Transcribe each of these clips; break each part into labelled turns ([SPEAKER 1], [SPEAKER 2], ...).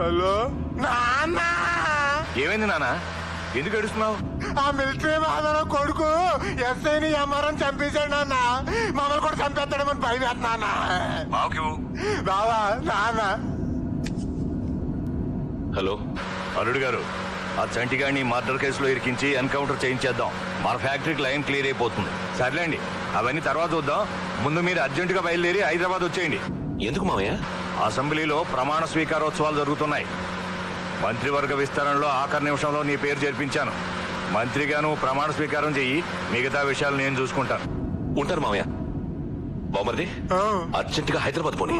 [SPEAKER 1] Hello? నాన్న!
[SPEAKER 2] ఏమైంది నాన్న? ఎందుకు ఏడుస్తున్నావు?
[SPEAKER 1] ఆ మిలిటరీ బాధన కొడుకు ఎస్ఐని ఎంఆర్ఎం చంపేశాడు నాన్న. మమ్మల్ని కూడా చంపేస్తాడమని భయం నాన్న.
[SPEAKER 2] బావుకి
[SPEAKER 1] బావా నాన్న.
[SPEAKER 2] హలో? అల్లుడు గారు ఆ చంటిగాడిని మర్డర్ కేసులో ఇరికించి ఎన్కౌంటర్ చేయించేద్దాం. మన ఫ్యాక్టరీకి లైన్ క్లియర్ అయిపోతుంది. సర్లేండి అవన్నీ తర్వాత చూద్దాం. ముందు మీరు అర్జెంటుగా బయలుదేరి హైదరాబాద్ వచ్చేయండి.
[SPEAKER 3] ఎందుకు మామయ్య
[SPEAKER 2] అసెంబ్లీలో ప్రమాణ స్వీకారోత్సవాలు జరుగుతున్నాయి. మంత్రివర్గ విస్తరణలో ఆఖరి నిమిషంలో నీ పేరు చేర్పించాను. మంత్రిగాను ప్రమాణ స్వీకారం చెయ్యి మిగతా విషయాలు నేను చూసుకుంటాను.
[SPEAKER 3] ఉంటారు మామయ్య. బామర్ది అర్జెంట్గా హైదరాబాద్ పోనీ.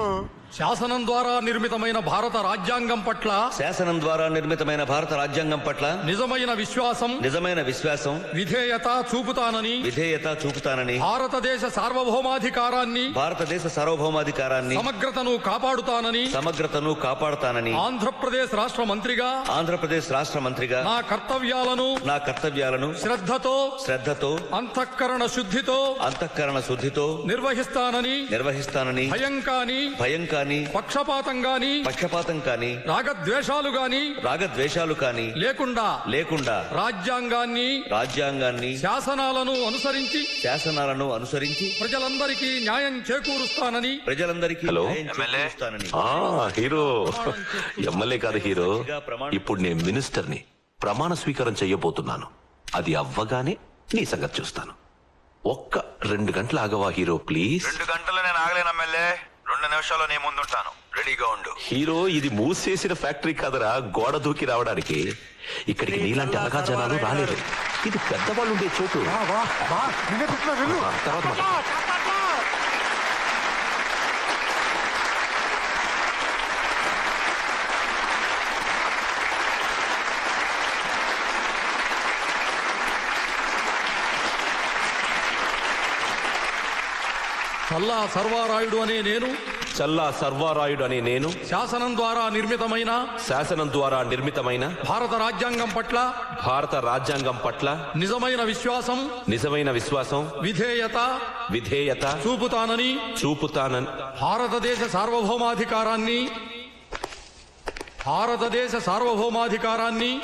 [SPEAKER 4] శాసనం ద్వారా నిర్మితమైన భారత రాజ్యాంగం పట్ల
[SPEAKER 5] శాసనం ద్వారా నిర్మితమైన భారత రాజ్యాంగం పట్ల
[SPEAKER 4] నిజమైన విశ్వాసం
[SPEAKER 5] నిజమైన విశ్వాసం
[SPEAKER 4] విధేయత చూపుతానని
[SPEAKER 5] విధేయత చూపుతానని
[SPEAKER 4] భారతదేశ సార్వభౌమాధికారాన్ని
[SPEAKER 5] భారతదేశ సార్వభౌమాధికారాన్ని
[SPEAKER 4] సమగ్రతను కాపాడుతానని
[SPEAKER 5] సమగ్రతను కాపాడుతానని
[SPEAKER 4] ఆంధ్రప్రదేశ్ రాష్ట్ర మంత్రిగా
[SPEAKER 5] ఆంధ్రప్రదేశ్ రాష్ట్ర మంత్రిగా
[SPEAKER 4] నా కర్తవ్యాలను
[SPEAKER 5] నా కర్తవ్యాలను
[SPEAKER 4] శ్రద్ధతో
[SPEAKER 5] శ్రద్ధతో
[SPEAKER 4] అంతఃకరణ శుద్ధితో
[SPEAKER 5] అంతఃకరణ శుద్ధితో
[SPEAKER 4] నిర్వహిస్తానని
[SPEAKER 5] నిర్వహిస్తానని
[SPEAKER 4] భయం కాని
[SPEAKER 5] భయం కాని
[SPEAKER 4] పక్షపాతం గాని
[SPEAKER 5] పక్షపాతం కాని
[SPEAKER 4] రాగద్వేషాలు గాని
[SPEAKER 5] రాగద్వేషాలు కాని
[SPEAKER 4] లేకుండా
[SPEAKER 5] లేకుండా
[SPEAKER 4] రాజ్యాంగాన్ని
[SPEAKER 5] రాజ్యాంగాన్ని
[SPEAKER 4] శాసనాలను అనుసరించి
[SPEAKER 5] శాసనాలను అనుసరించి
[SPEAKER 4] ప్రజలందరికీ న్యాయం చేకూరుస్తానని
[SPEAKER 5] ప్రజలందరికీ
[SPEAKER 3] హలో.
[SPEAKER 5] న్యాయం చేకూరుస్తానని.
[SPEAKER 3] ఆ హీరో. ఎమ్మెల్యే కాదు హీరో. ఇప్పుడు నేను మినిస్టర్ని ప్రమాణ స్వీకారం చెయ్యబోతున్నాను అది అవ్వగానే నీ సంగతి చూస్తాను. ఒక్క రెండు గంటలు ఆగవా హీరో ప్లీజ్?
[SPEAKER 2] రెండు గంటలు నేను ఆగలేను ఎమ్మెల్యే. రెండు నిమిషాల్లో నేను ముందుంటాను. రెడీగా ఉండు.
[SPEAKER 3] హీరో ఇది మూసేసిన ఫ్యాక్టరీ కాదరా. గోడ దూకి రావడానికి ఇక్కడికి నీలాంటి అనగా జనాలు రాలేదు. ఇది పెద్దవాళ్ళు ఉండే చోటు తర్వాత
[SPEAKER 4] సర్వారాయుడు అనే నేను
[SPEAKER 3] చల్లా సర్వారాయుడు అనే నేను.
[SPEAKER 4] శాసనం ద్వారా నిర్మితమైన
[SPEAKER 3] శాసనం ద్వారా నిర్మితమైన.
[SPEAKER 4] భారత రాజ్యాంగం పట్ల
[SPEAKER 3] భారత రాజ్యాంగం పట్ల
[SPEAKER 4] నిజమైన విశ్వాసం
[SPEAKER 3] నిజమైన విశ్వాసం
[SPEAKER 4] విధేయత
[SPEAKER 3] విధేయత
[SPEAKER 4] చూపుతానని
[SPEAKER 3] చూపుతానని.
[SPEAKER 4] భారతదేశ సార్వభౌమాధికారాన్ని భారతదేశ సార్వభౌమాధికారాన్ని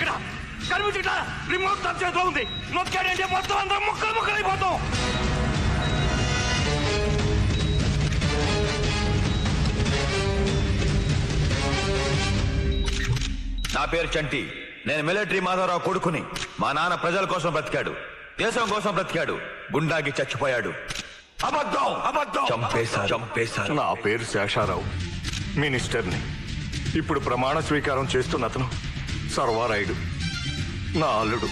[SPEAKER 2] ఇక్కడ. కనిపించట్లా రిమోట్ తన చేతిలో ఉంది. నొక్కాడంటే మొత్తం అందరం ముక్కలు ముక్కలు అయిపోతాం. నా పేరు చంటి. నేను మిలిటరీ మాధవరావు కొడుకుని. మా నాన్న ప్రజల కోసం బ్రతికాడు. దేశం కోసం బ్రతికాడు. గుండాకి చచ్చిపోయాడు. అబద్ధం అబద్ధం. చంపేశారు. చంపేశారు.
[SPEAKER 6] నా పేరు శేషారావు. మినిస్టర్ని. ఇప్పుడు ప్రమాణ స్వీకారం చేస్తున్న అతను. సర్వారాయుడు. నా అల్లుడు.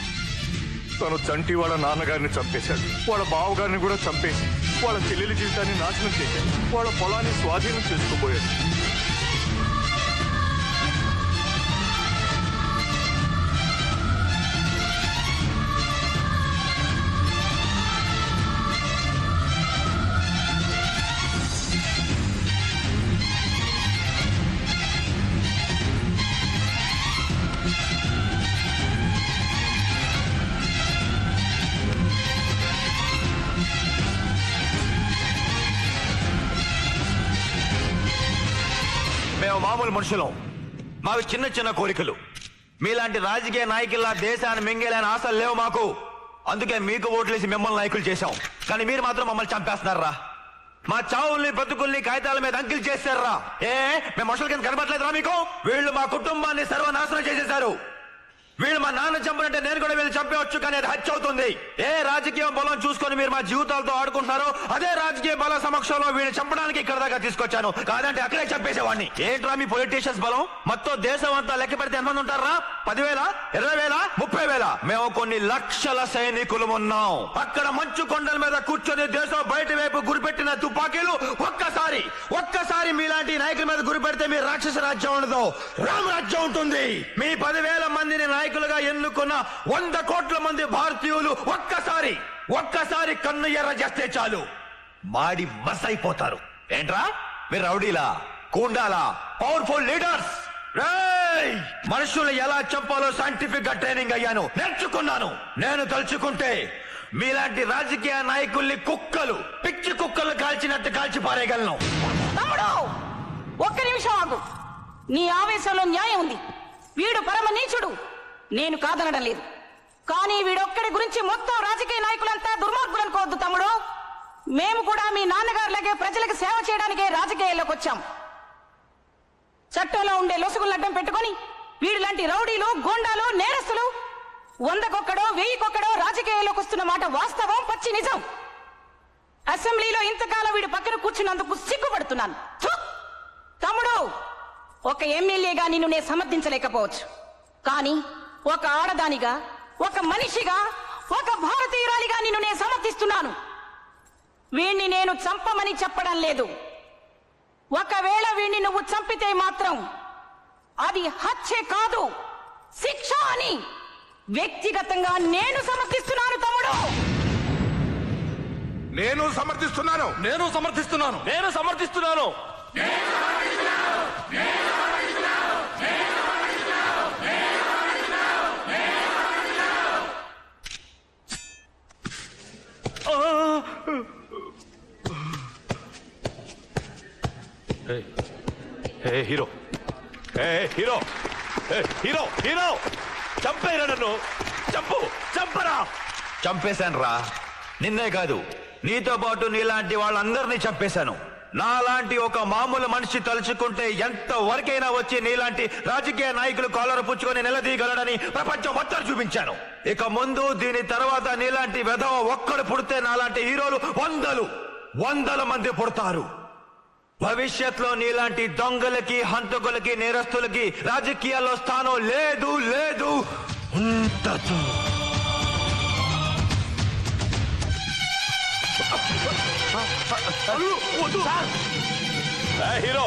[SPEAKER 6] తను చంటి వాళ్ళ నాన్నగారిని చంపేశాడు. వాళ్ళ బావగారిని కూడా చంపేసి వాళ్ళ చెల్లెలి జీవితాన్ని నాశనం చేశాడు. వాళ్ళ పొలాన్ని స్వాధీనం చేసుకుపోయాడు.
[SPEAKER 2] మేము మామూలు మనుషులం. మావి చిన్న చిన్న కోరికలు. మీలాంటి రాజకీయ నాయకుల్లా దేశాన్ని మింగేలేని ఆశలు లేవు మాకు. అందుకే మీకు ఓట్లేసి మిమ్మల్ని నాయకులు చేశాం. కానీ మీరు మాత్రం మమ్మల్ని చంపేస్తున్నారా? మా చావుల్ని బతుకుల్ని కాగితాల మీద అంకిల్ చేశారా? ఏ? మేము మనుషుల కింద కనబడలేదురా మీకు? వీళ్ళు మా కుటుంబాన్ని సర్వనాశనం చేసేశారు. వీళ్ళు మా నాన్న చంపనంటే నేను కూడా వీళ్ళు చంపేవచ్చు కానీ అది హత్య అవుతుంది. ఏ రాజకీయ బలం చూసుకొని మీరు మా జీవితాలతో ఆడుకుంటున్నారో అదే రాజకీయ బల సమక్షంలో వీళ్ళు చంపడానికి ఇక్కడ దాకా తీసుకొచ్చాను. కాదంటే అక్కడే చంపేసేవాడిని. ఏంట్రా మీ పొలిటీషియన్స్ బలం? మొత్తం దేశం అంతా లెక్క పెడితే ఎంతమంది ఉంటారా పదివేల? ఇరవై వేల ముప్పై వేల మేము కొన్ని లక్షల సైనికులు ఉన్నాం. అక్కడ మంచు కొండల మీద కూర్చొని దేశం బయట వైపు గురిపెట్టిన తుపాకీలు ఒక్కసారి ఒక్కసారి మీలాంటి నాయకుల మీద గురిపెడితే మీ రాక్షస రాజ్యం ఉండదు. రామరాజ్యం ఉంటుంది. మీ పదివేల మందిని నాయకులుగా ఎన్నుకున్న వంద కోట్ల మంది భారతీయులు ఒక్కసారి ఒక్కసారి కన్ను ఎర్ర చేస్తే చాలు. మాడి మస్ అయిపోతారు ఏంట్రా? మీరు రౌడీలా? కూండాలా? Powerful leaders! మనుషులు ఎలా చెప్పాలో సైంటిఫిక్గా ట్రైనింగ్ అయ్యాను. నేర్చుకున్నాను. నేను తలుచుకుంటే మీలాంటి రాజకీయ నాయకుల్ని కుక్కలు పిచ్చి కుక్కలు కాల్చినట్టు కాల్చి పారేయగలను.
[SPEAKER 7] తమ్ముడు ఒక్క నిమిషం ఆగు. నీ ఆవేశంలో న్యాయం ఉంది. వీడు పరమ నీచుడు. నేను కాదనడం లేదు. కానీ వీడొక్కడి గురించి మొత్తం రాజకీయ నాయకులంతా దుర్మార్గులు అనుకోవద్దు తమ్ముడు. మేము కూడా మీ నాన్నగారులకే ప్రజలకు సేవ చేయడానికే రాజకీయాల్లోకి వచ్చాం. చట్టంలో ఉండే లొసుగులు అడ్డం పెట్టుకొని వీడిలాంటి రౌడీలు గోండాలు నేరస్తులు వందకొక్కడో వెయ్యికొక్కడో రాజకీయాల్లోకి వస్తున్న మాట వాస్తవం పచ్చి నిజం. అసెంబ్లీలో ఇంతకాలం వీడి పక్కన కూర్చున్నందుకు సిగ్గుపడుతున్నాను. తమ్ముడు ఒక ఎమ్మెల్యేగా నిన్ను నేను సమర్థించలేకపోవచ్చు. కానీ ఒక ఆడదానిగా ఒక మనిషిగా ఒక భారతీయురాలిగా నిన్ను నేను సమర్థిస్తున్నాను. వీణ్ణి నేను చంపమని చెప్పడం లేదు. ఒకవేళ వీణ్ణి నువ్వు చంపితే మాత్రం అది హత్య కాదు శిక్ష అని వ్యక్తిగతంగా నేను సమర్థిస్తున్నాను తమ్ముడు.
[SPEAKER 1] నేను సమర్థిస్తున్నాను.
[SPEAKER 4] నేను సమర్థిస్తున్నాను.
[SPEAKER 3] నేను సమర్థిస్తున్నాను. ఏ హీరో ఏ హీరో ఏ హీరో హీరో చంపేరా నన్ను. చంపు చంపరా.
[SPEAKER 2] చంపేశాను రా నిన్నే కాదు నీతో పాటు నీలాంటి వాళ్ళందరినీ చంపేశాను. నాలాంటి ఒక మామూలు మనిషి తలుచుకుంటే ఎంత వరకైనా వచ్చి నీలాంటి రాజకీయ నాయకులు కాలర్ పుచ్చుకొని నిలదీయగలడని ప్రపంచం మొత్తం చూపించాను. ఇక ముందు దీని తర్వాత నీలాంటి వెధవ ఒక్కడు పుడితే నాలాంటి హీరోలు వందలు వందల మంది పుడతారు. భవిష్యత్తులో నీలాంటి దొంగలకి హంతకులకి నేరస్తులకి రాజకీయాల్లో స్థానం లేదు లేదు. ఉండదు
[SPEAKER 3] హీరో!